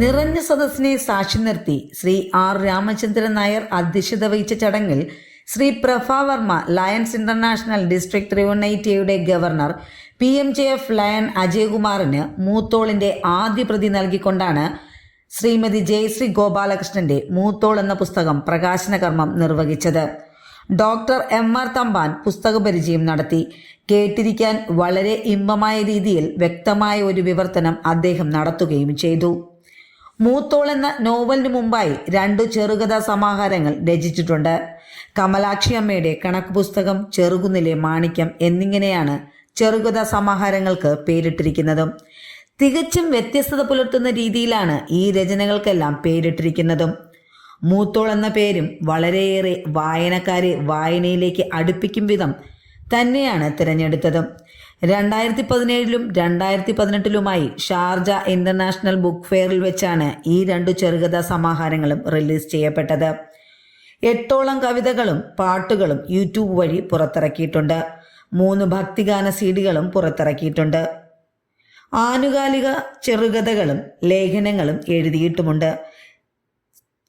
നിറഞ്ഞ സദസ്സിനെ സാക്ഷി നിർത്തി ശ്രീ ആർ രാമചന്ദ്രൻ നായർ അധ്യക്ഷത വഹിച്ച ചടങ്ങിൽ Shri Prabha Varma Lions International District റിവണൈറ്റിയുടെ governor P M J F lion അജയകുമാറിന് മൂത്തോളിന്റെ ആദ്യ പ്രതി നൽകിക്കൊണ്ടാണ് ശ്രീമതി ജയശ്രീ ഗോപാലകൃഷ്ണന്റെ മൂത്തോൾ എന്ന പുസ്തകം പ്രകാശന കർമ്മം നിർവഹിച്ചത്. ഡോക്ടർ എം ആർ തമ്പാൻ പുസ്തക പരിചയം നടത്തി. കേട്ടിരിക്കാൻ വളരെ ഇമ്പമായ രീതിയിൽ വ്യക്തമായ ഒരു വിവർത്തനം അദ്ദേഹം നടത്തുകയും ചെയ്തു. മൂത്തോൾ എന്ന നോവലിന് മുമ്പായി രണ്ടു ചെറുകഥാ സമാഹാരങ്ങൾ രചിച്ചിട്ടുണ്ട്. കമലാക്ഷി അമ്മയുടെ കണക്ക് പുസ്തകം ചെറുകുന്നിലെ മാണിക്യം എന്നിങ്ങനെയാണ് ചെറുകഥാ സമാഹാരങ്ങൾക്ക് പേരിട്ടിരിക്കുന്നതും. തികച്ചും വ്യത്യസ്തത പുലർത്തുന്ന രീതിയിലാണ് ഈ രചനകൾക്കെല്ലാം പേരിട്ടിരിക്കുന്നതും. മൂത്തോൾ എന്ന പേരും വളരെയേറെ വായനക്കാരെ വായനയിലേക്ക് അടുപ്പിക്കും വിധം തന്നെയാണ് തിരഞ്ഞെടുത്തത്. രണ്ടായിരത്തി പതിനേഴിലും രണ്ടായിരത്തി പതിനെട്ടിലുമായി ഷാർജ ഇന്റർനാഷണൽ ബുക്ക് ഫെയറിൽ വെച്ചാണ് ഈ രണ്ടു ചെറുകഥാ സമാഹാരങ്ങളും റിലീസ് ചെയ്യപ്പെട്ടത്. എട്ടോളം കവിതകളും പാട്ടുകളും യൂട്യൂബ് വഴി പുറത്തിറക്കിയിട്ടുണ്ട്. മൂന്ന് ഭക്തിഗാന സീഡികളും പുറത്തിറക്കിയിട്ടുണ്ട്. ആനുകാലിക ചെറുകഥകളും ലേഖനങ്ങളും എഴുതിയിട്ടുമുണ്ട്.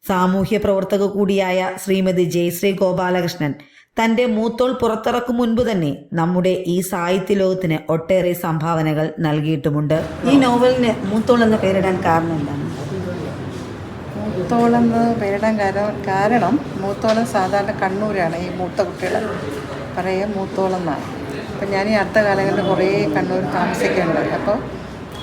സാമൂഹ്യ പ്രവർത്തക കൂടിയായ ശ്രീമതി ജയശ്രീ ഗോപാലകൃഷ്ണൻ തന്റെ മൂത്തോൾ പുറത്തിറക്കും മുൻപ് തന്നെ നമ്മുടെ ഈ സാഹിത്യ ലോകത്തിന് ഒട്ടേറെ സംഭാവനകൾ നൽകിയിട്ടുമുണ്ട്. ഈ നോവലിന് മൂത്തോൾ എന്ന് പേരിടാൻ കാരണം എന്താണ്? മൂത്തോൾ എന്ന് പേരിടാൻ കാരണം കാരണം മൂത്തോൾ സാധാരണ കണ്ണൂരാണ് ഈ മൂത്ത കുട്ടികൾ. പറയുക മൂത്തോളെന്നാണ് അപ്പം ഞാൻ ഈ അടുത്ത കാലങ്ങളിൽ കുറേ കണ്ണൂർ താമസിക്കുന്നുണ്ട് അപ്പോൾ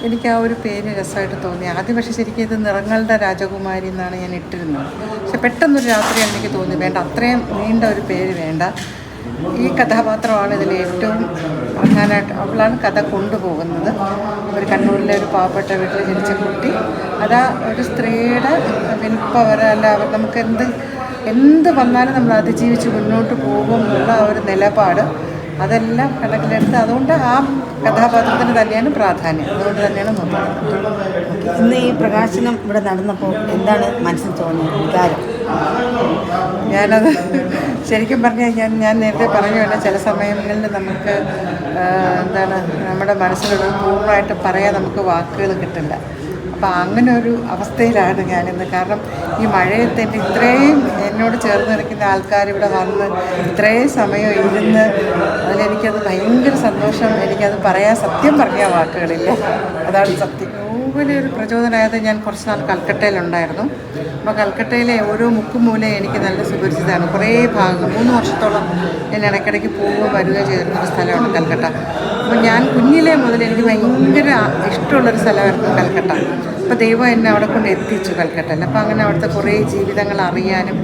എനിക്ക് ആ ഒരു പേര് രസമായിട്ട് തോന്നി. ആദ്യം പക്ഷേ ശരിക്കും ഇത് നിറങ്ങളുടെ രാജകുമാരി എന്നാണ് ഞാൻ ഇട്ടിരുന്നത്. പക്ഷെ പെട്ടെന്നൊരു രാത്രിയാണ് എനിക്ക് തോന്നി വേണ്ട അത്രയും നീണ്ട ഒരു പേര് വേണ്ട. ഈ കഥാപാത്രമാണ് ഇതിൽ ഏറ്റവും പ്രധാനമായിട്ട് അവളാണ് കഥ കൊണ്ടുപോകുന്നത്. ഒരു കണ്ണൂരിലെ ഒരു പാവപ്പെട്ട വീട്ടിൽ ജനിച്ച കുട്ടി. അതാ ഒരു സ്ത്രീയുടെ വിൽപ്പവർ അല്ല അവർ നമുക്ക് എന്ത് എന്ത് വന്നാലും നമ്മൾ അതിജീവിച്ച് മുന്നോട്ട് പോകും എന്നുള്ള ഒരു നിലപാട്. അതെല്ലാം കണക്കിലെടുത്ത് അതുകൊണ്ട് ആ കഥാപാത്രത്തിന് തന്നെയാണ് പ്രാധാന്യം. അതുകൊണ്ട് തന്നെയാണ് നോക്കുന്നത്. ഇന്ന് ഈ പ്രകാശനം ഇവിടെ നടന്നപ്പോൾ എന്താണ് മനസ്സിൽ തോന്നിയത്? ഞാനത് ശരിക്കും പറഞ്ഞാൽ ഞാൻ ഞാൻ നേരത്തെ പറഞ്ഞുകൊണ്ട് ചില സമയങ്ങളിൽ നമുക്ക് എന്താണ് നമ്മുടെ മനസ്സിലുള്ള പൂർണമായിട്ട് പറയാൻ നമുക്ക് വാക്കുകൾ കിട്ടില്ല. അപ്പോൾ അങ്ങനെ ഒരു അവസ്ഥയിലാണ് ഞാനിന്ന്. കാരണം ഈ മഴയത്ത് എന്റെ ഇത്രയും എന്നോട് ചേർന്ന് നിൽക്കുന്ന ആൾക്കാർ ഇവിടെ വന്ന് ഇത്രയും സമയം ഇരുന്ന് അതിലെനിക്കത് ഭയങ്കര സന്തോഷം. എനിക്കത് പറയാൻ സത്യം പറഞ്ഞ വാക്കുകളില്ല. അതാണ് സത്യം. ഒരു പ്രചോദനമായത് ഞാൻ കുറച്ച് നാൾ കൽക്കട്ടയിലുണ്ടായിരുന്നു. അപ്പോൾ കൽക്കട്ടയിലെ ഓരോ മുക്കും മൂലയും എനിക്ക് നല്ല സുപരിചിതമാണ്. കുറേ ഭാഗങ്ങൾ. മൂന്ന് വർഷത്തോളം ഞാൻ ഇടയ്ക്കിടയ്ക്ക് പോവുകയും വരികയും ചെയ്തിരുന്ന ഒരു സ്ഥലമാണ് കൽക്കട്ട. അപ്പോൾ ഞാൻ കുഞ്ഞിലെ മുതൽ എനിക്ക് ഭയങ്കര ഇഷ്ടമുള്ളൊരു സ്ഥലമായിരുന്നു കൽക്കട്ട. അപ്പോൾ ദൈവം എന്നെ അവിടെ കൊണ്ട് എത്തിച്ചു കൽക്കട്ടയിൽ. അപ്പോൾ അങ്ങനെ അവിടുത്തെ കുറേ ജീവിതങ്ങൾ അറിയാനും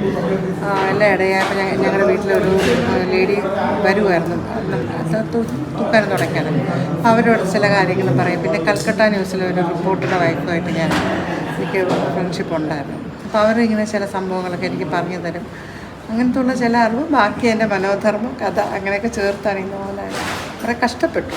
എല്ലാം ഇടയായപ്പോൾ ഞങ്ങൾ ഞങ്ങളുടെ വീട്ടിലൊരു ലേഡി വരുമായിരുന്നു തൂക്കാനും തുടയ്ക്കാനും അവരോട് ചില കാര്യങ്ങൾ പറയും. പിന്നെ കൽക്കട്ട ന്യൂസിലെ ഒരു റിപ്പോർട്ടറുടെ വൈഫുമായിട്ട് ഞാൻ എനിക്ക് ഫ്രണ്ട്ഷിപ്പ് ഉണ്ടായിരുന്നു. അപ്പോൾ അവരിങ്ങനെ ചില സംഭവങ്ങളൊക്കെ എനിക്ക് പറഞ്ഞു തരും. അങ്ങനത്തെ ഉള്ള ചില അറിവ് ബാക്കി എന്റെ മനോധർമ്മം കഥ അങ്ങനെയൊക്കെ ചേർത്താണ് ഈ കുറേ കഷ്ടപ്പെട്ടു.